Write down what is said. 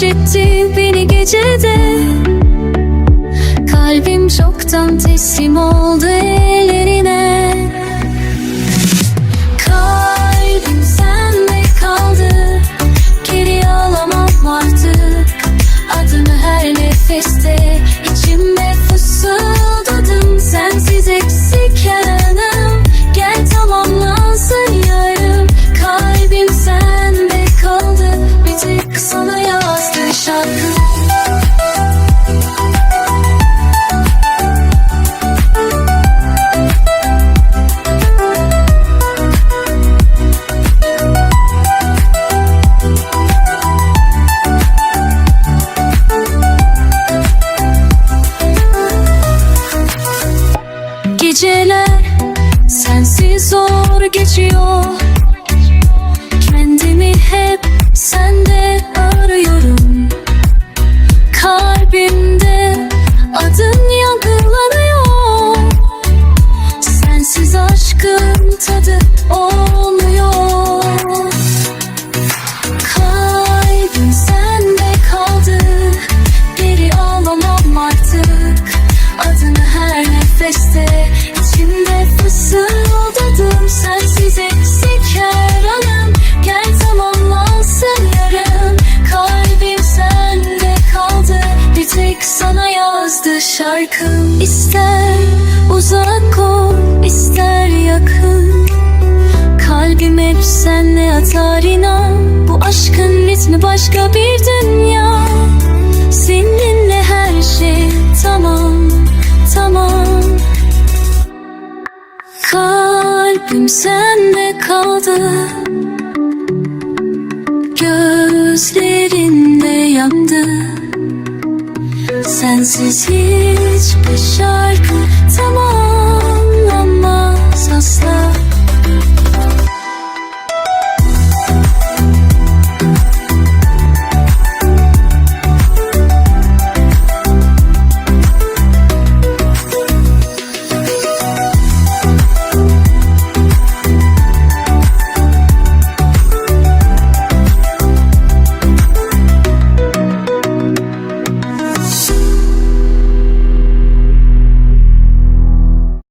sarhoş etti beni gecede. Kalbim çoktan teslim oldu Geceler sensiz zor geçiyor. Kendimi hep sende arıyorum. Kalbimde adın yankılanıyor Sensiz aşkın tadı olmuyor şarkım İster uzak ol ister yakın. Kalbim hep senle atar inan. Bu aşkın ritmi başka bir dünya. Seninle her şey tamam tamam. Kalbim sende kaldı. Gözlerinde yandı Sensiz hiçbir şarkı tamamlanmaz asla.